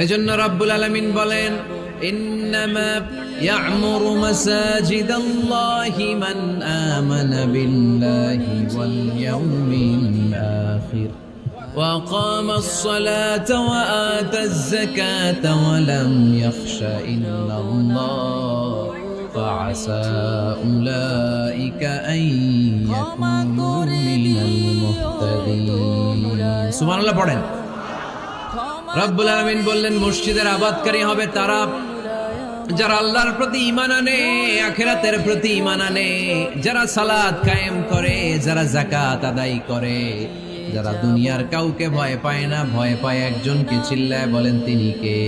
এজন্য রব্বুল আলামিন বলেন ইন্নামা ইয়া'মুরু মাসাজিদাল্লাহি মান আমানা বিল্লাহি ওয়াল ইয়াউমিল আখির وأقام الصلاة وآتى الزكاة ولم يخش إلا الله فعسى أولئك أن يكونوا من المهتدين سبحان الله পড়েন রব্বুল আলামিন বললেন, মসজিদের আবাদকারী হবে তারা। যারা আল্লাহর প্রতি ঈমান আনে, আখেরাতের প্রতি ইমান আনে, যারা সালাত কায়েম করে, যারা জাকাত আদায় করে, যারা দুনিয়ার কাউকে ভয় পায় না, ভয় পায় একজনকে চিল্লায় বলেন, তিনি কে?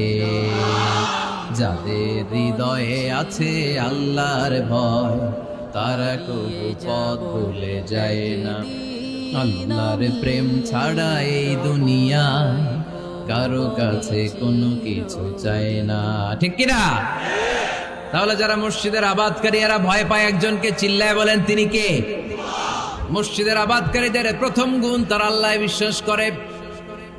যাদের হৃদয়ে আছে আল্লাহর ভয়, তারা কবু পথ ভুলে যায় না। আল্লাহর প্রেম ছাড়া এই দুনিয়া কারও কাছে কোনো কিছু চায় না। ঠিক কিনা? তাহলে যারা মসজিদের আবাদকারী, এরা ভয় পায় একজনকে চিল্লায় বলেন, তিনি কে? মসজিদের আবাদকারীদের প্রথম গুণ, তারা আল্লাহ বিশ্বাস করে।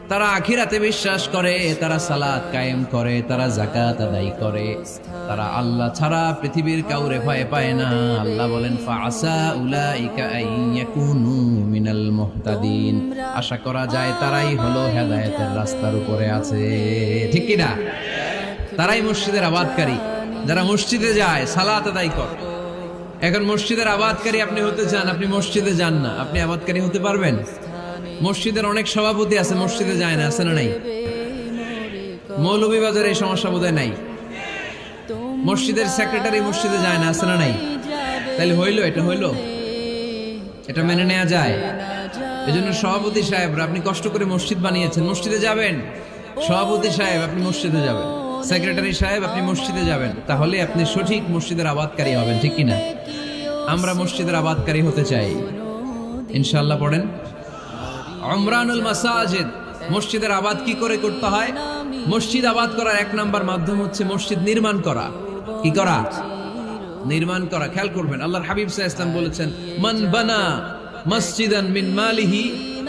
তারা আখিরাতে বিশ্বাস করে, তারা সালাত কায়েম করে, তারা জাকাত আদায় করে। তারা আল্লাহ ছাড়া পৃথিবীর কাউরে ভয় পায় না। আল্লাহ বলেন ফাসা মিনাল মুহতাদিন। আশা করা যায় তারাই হলো হেদায়েতের রাস্তার উপরে আছে। ঠিক না তারাই মসজিদের আবাদকারী। যারা মসজিদে যায়, সালাত আদায় করে। এখন মসজিদের আবাদকারী আপনি হতে চান, আপনি মসজিদে যান না। আপনি আবাদকারী হতে পারবেন? মসজিদের অনেক সভাপতি আছে, মসজিদে যায় না, আছে না নাই? মৌলভীবাজারে এই সমস্যা বোধহয় নাই। মসজিদের সেক্রেটারি মসজিদে যায় না, আছে না নাই? তাহলে হইল, এটা হইল? এটা মেনে নেওয়া যায়। এজন্য সভাপতি সাহেব আপনি কষ্ট করে মসজিদ বানিয়েছেন, মসজিদে যাবেন? সভাপতি সাহেব, আপনি মসজিদে যাবেন। সেক্রেটারি সাহেব, আপনি মসজিদে যাবেন। তাহলে আপনি সঠিক মসজিদের আবাদকারী হবেন, ঠিক কিনা? আমরা মসজিদের আবাদকারী হতে চাই। ইনশাল্লাহ পড়েন। অমরানুল মাসাজিদ। মসজিদের আবাদ কি করে করতে হয়? মসজিদ আবাদ করার এক নাম্বার মাধ্যম হচ্ছে মসজিদ নির্মাণ করা। কি করা? নির্মাণ করা। খেয়াল করবেন, আল্লাহর হাবিব সাহ ইসলাম বলেছেন, মান বানা মসজিদান মিন মালিহি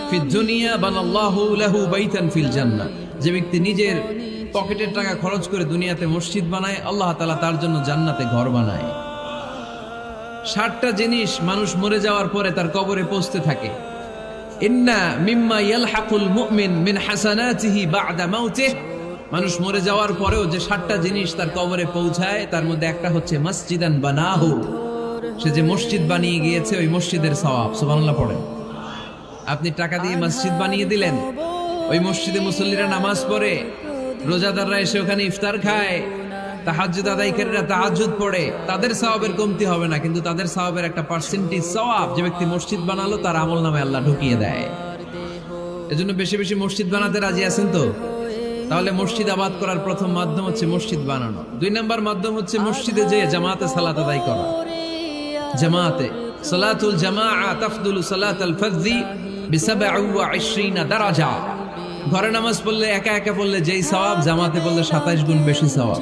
ফি দুনিয়া বানাল্লাহু লাহু বাইতান ফিল জান্নাহ। যে ব্যক্তি নিজের পকেটের টাকা খরচ করে দুনিয়াতে মসজিদ বানায়, আল্লাহ তাআলা তার জন্য জান্নাতে ঘর বানায়। ষাটটা জিনিস মানুষ মরে যাওয়ার পরে তার কবরে পৌঁছতে থাকে। মিন মানুষ মরে যাওয়ার পরেও যে সাতটা জিনিস তার কবরে পৌঁছায়, তার মধ্যে একটা হচ্ছে মসজিদান বানাহু। সে যে মসজিদ বানিয়ে গিয়েছে, ওই মসজিদের সওয়াব, সুবহানাল্লাহ পড়েন। আপনি টাকা দিয়ে মসজিদ বানিয়ে দিলেন, ওই মসজিদে মুসল্লিরা নামাজ পড়ে, রোজাদাররা এসে ওখানে ইফতার খায় তাহাজ্জুদ আদায়কারীরা তাহাজ্জুদ পড়ে। তাদের সওয়াবের কমতি হবে না, কিন্তু তাদের সওয়াবের একটা পার্সেন্টেজ সওয়াব যে ব্যক্তি মসজিদ বানালো, তার আমল নামে আল্লাহ ঢুকিয়ে দেয়। এজন্য বেশি বেশি মসজিদ বানাতে রাজি আছেন তো? তাহলে মসজিদ আবাদ করার প্রথম মাধ্যম হচ্ছে মসজিদ বানানো। দুই নাম্বার মাধ্যম হচ্ছে মসজিদে যে জামাতে সালাত আদায় করা। জামাতে। সালাতুল জামাআ তাফদুলু সালাতাল ফাজদি বিসাবঈনা দারাজা। ঘরে নামাজ পড়লে একা একা পড়লে যেই সওয়াব, জামাতে পড়লে 27 গুণ বেশি সওয়াব।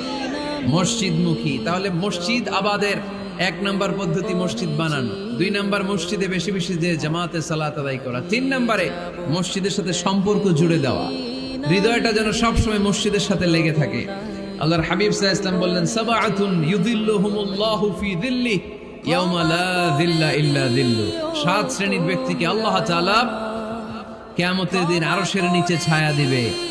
মসজিদমুখী। তাহলে মসজিদ আবাদের এক নাম্বার পদ্ধতি মসজিদ বানানো। দুই নাম্বার মসজিদে বেশি বেশি যে জামাতে সালাত আদায় করা। তিন নাম্বারে মসজিদের সাথে সম্পর্ক জুড়ে দেওয়া। হৃদয়টা যেন সবসময় মসজিদের সাথে লেগে থাকে। আল্লাহর হাবিব সাহা ইসলাম বললেন, সাবাআতুন ইউদিল্লুহুমুল্লাহু ফি দিল্লি ইয়াউমা লা দিল্লা ইল্লা দিল্লু সাত শ্রেণির ব্যক্তিকে আল্লাহ তাআলা কিয়ামতের দিন আরশের নিচে ছায়া দিবে।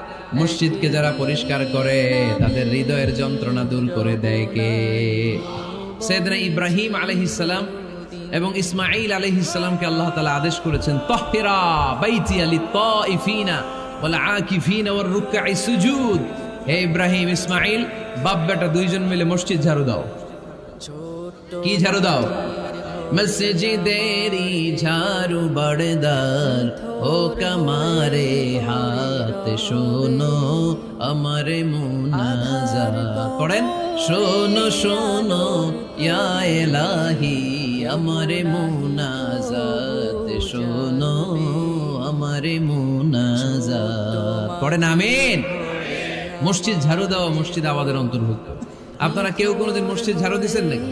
মসজিদকে যারা পরিষ্কার করে, তাদের হৃদয়ের যন্ত্রণা দূর করে দেয় কে? সৈয়দনা ইব্রাহিম আলহিসাল্লাম এবং ইসমাইল আলহিসাল্লামকে আল্লাহ তালা আদেশ করেছেন তহরা বাইতি আলি তাইফিনা ওয়াল আকিফিনা ওয়ার রুকআই সুজুদ। হে ইব্রাহিম ইসমাইল বাপ বেটা দুইজন মিলে মসজিদ ঝাড়ু দাও। কি ঝাড়ু দাও? মসজিদেরি ঝাড়ু বড়দার ও কমারে হাত শোনো আমারে মুনাজা পড়েন শোনো শোনো ইয়া এলাহি আমারে মুনাজাত শোনো আমারে মুনাজাত পড়েন আমিন মসজিদ ঝাড়ু দেওয়া মসজিদ আমাদের অন্তর্ভুক্ত আপনারা কেউ কোনোদিন মসজিদ ঝাড়ু দিয়েছেন নাকি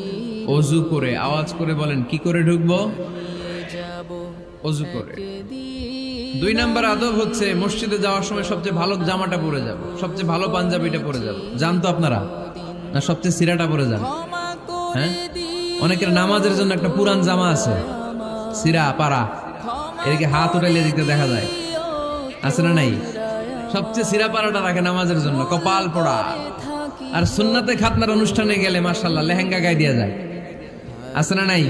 অজু করে আওয়াজ করে বলেন কি করে ঢুকবো? অজু করে। দুই নাম্বার আদব হচ্ছে মসজিদে যাওয়ার সময় সবচেয়ে ভালো জামাটা পরে যাব সবচেয়ে ভালো পাঞ্জাবিটা পরে যাব। জানতো আপনারা না সবচেয়ে সিরাটা পরে যান। হ্যাঁ? অনেকের নামাজের জন্য একটা পুরান জামা আছে সিরা পাড়া এদিকে হাত উঠাইলে দিতে দেখা যায়। আছে না নাই? সবচেয়ে সিরা পাড়াটা রাখে নামাজের জন্য কপাল পড়া। আর সুন্নাতে খাতনার অনুষ্ঠানে গেলে মার্শাল্লাহ লেহেঙ্গা গায়ে দেওয়া যায়। আছে না নাই?